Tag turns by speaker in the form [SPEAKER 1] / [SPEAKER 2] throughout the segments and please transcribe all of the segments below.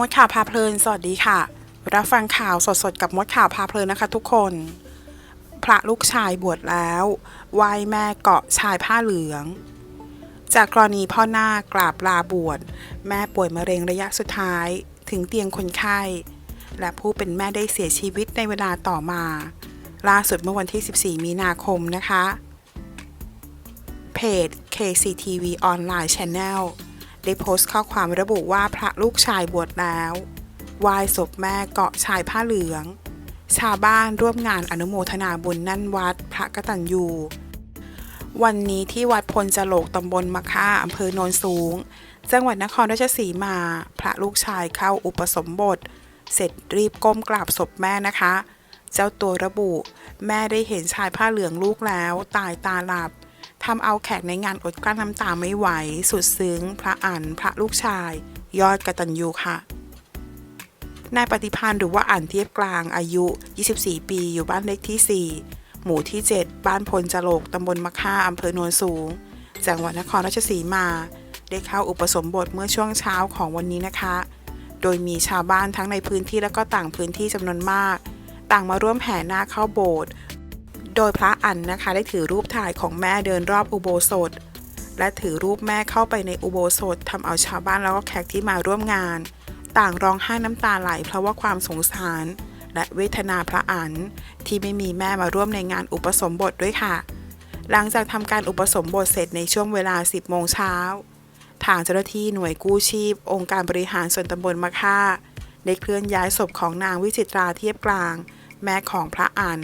[SPEAKER 1] มดข่าวพาเพลิน สวัสดีค่ะ รับฟังข่าวสดๆ กับมดข่าวพาเพลินนะคะทุกคน พระลูกชายบวชแล้วไหว้แม่เกาะชายผ้าเหลือง จากกรณีพ่อหน้ากราบลาบวชแม่ป่วยมะเร็งระยะสุดท้ายถึงเตียงคนไข้ และผู้เป็นแม่ได้เสียชีวิตในเวลาต่อมา ล่าสุดเมื่อวันที่ 14 มีนาคมนะคะ เพจ KCTV Online Channel ได้โพสต์ข้อความระบุว่าพระลูกชายบวชแล้วไหว้ศพแม่เกาะชายผ้าเหลือง ชาวบ้านร่วมงานอนุโมทนาบุญนั่นวัดพระกตัญญูวันนี้ที่วัดพลจโลกตำบลมะค่าอำเภอโนนสูง จังหวัดนครราชสีมา พระลูกชายเข้าอุปสมบท เสร็จรีบก้มกราบศพแม่นะคะ เจ้าตัวระบุ แม่ได้เห็นชายผ้าเหลืองลูกแล้ว ตายตาหลับ ทำเอาแขกในงานอดกลั้นน้ำตาไม่ไหว สุดซึ้ง พระอันพระลูกชาย ยอดกตัญญูค่ะนายปฏิพันธ์หรือว่าอ่านเทียบกลางอายุ 24 ปี อยู่บ้านเลขที่ 4 หมู่ที่ 7 บ้านพลจโลกตำบลมะค่าอำเภอโนนสูง จังหวัดนครราชสีมา ได้เข้าอุปสมบทเมื่อช่วงเช้าของวันนี้นะคะ โดยมีชาวบ้านทั้งในพื้นที่และก็ต่างพื้นที่จำนวนมาก ต่างมาร่วมแห่หน้าเข้าโบสถ์ โดยพระอันนะคะได้ถือรูปถ่ายของแม่เดินรอบอุโบสถ และถือรูปแม่เข้าไปในอุโบสถทำเอาชาวบ้านแล้วก็แขกที่มาร่วมงาน ต่างร้องไห้น้ำตาไหลเพราะว่าความสงสาร และเวทนาพระอันที่ไม่มีแม่มาร่วมในงานอุปสมบทด้วยค่ะ หลังจากทำการอุปสมบทเสร็จในช่วงเวลา 10 โมงเช้าทางเจ้าหน้าที่หน่วยกู้ชีพ องค์การบริหารส่วนตำบลมะค่าได้เคลื่อนย้ายศพของนางวิจิตราเทียบกลาง แม่ของพระอัน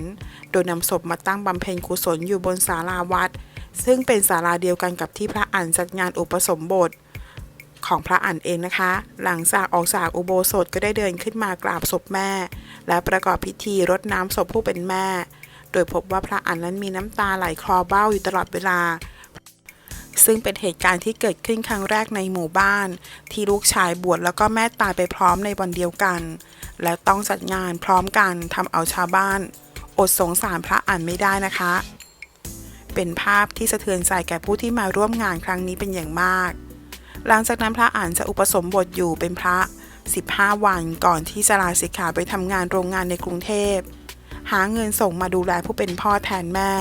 [SPEAKER 1] โดยนำศพมาตั้งบำเพ็ญกุศลอยู่บนศาลาวัด ซึ่งเป็นศาลาเดียวกันกับที่พระอันจัดงานอุปสมบทของพระอันเองนะคะ หลังจากออกจากอุโบสถก็ได้เดินขึ้นมากราบศพแม่ และประกอบพิธีรดน้ำศพผู้เป็นแม่ โดยพบว่าพระอันนั้นมีน้ำตาไหลคลอเบ้าอยู่ตลอดเวลา ซึ่งเป็นเหตุการณ์ที่เกิดขึ้นครั้งแรกในหมู่บ้าน ที่ลูกชายบวชแล้วก็แม่ตายไปพร้อมในวันเดียวกัน และต้องจัดงานพร้อมกันทำเอาชาวบ้าน อดสงสารพระอันไม่ได้นะคะ เป็นภาพที่สะเทือนใจแก่ผู้ที่มาร่วมงานครั้งนี้เป็นอย่างมาก หลังจากนั้นพระอันจะอุปสมบทอยู่เป็นพระ 15 วันก่อนที่จะลาสิกขาไปทำงานโรงงานในกรุงเทพหาเงินส่งมาดูแลผู้เป็นพ่อแทนแม่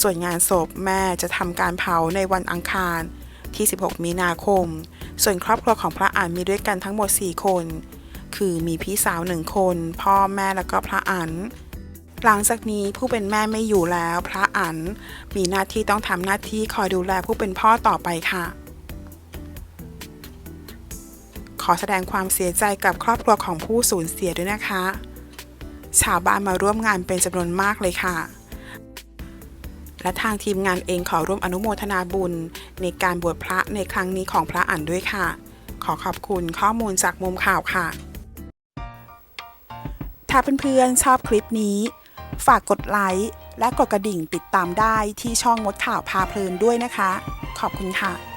[SPEAKER 1] ส่วนงานศพแม่จะทำการเผาในวันอังคารที่ 16 มีนาคม ส่วนครอบครัวของพระอันมีด้วยกันทั้งหมด 4 คน คือมีพี่สาวหนึ่งคน พ่อแม่แล้วก็พระอันหลังจากนี้ผู้เป็นแม่ไม่อยู่แล้ว พระอันมีหน้าที่ต้องทำหน้าที่คอยดูแลผู้เป็นพ่อต่อไปค่ะ ขอแสดงความเสียใจกับครอบครัวของผู้สูญเสียด้วยนะคะ ชาวบ้านมาร่วมงานเป็นจำนวนมากเลยค่ะ และทางทีมงานเองขอร่วมอนุโมทนาบุญ ในการบวชพระในครั้งนี้ของพระอันด้วยค่ะ ขอขอบคุณข้อมูลจากมุมข่าวค่ะ ถ้าเพื่อนๆชอบคลิปนี้ ฝากกดไลค์และกดกระดิ่งติดตามได้ที่ช่องมดข่าวพาเพลินด้วยนะคะ ขอบคุณค่ะ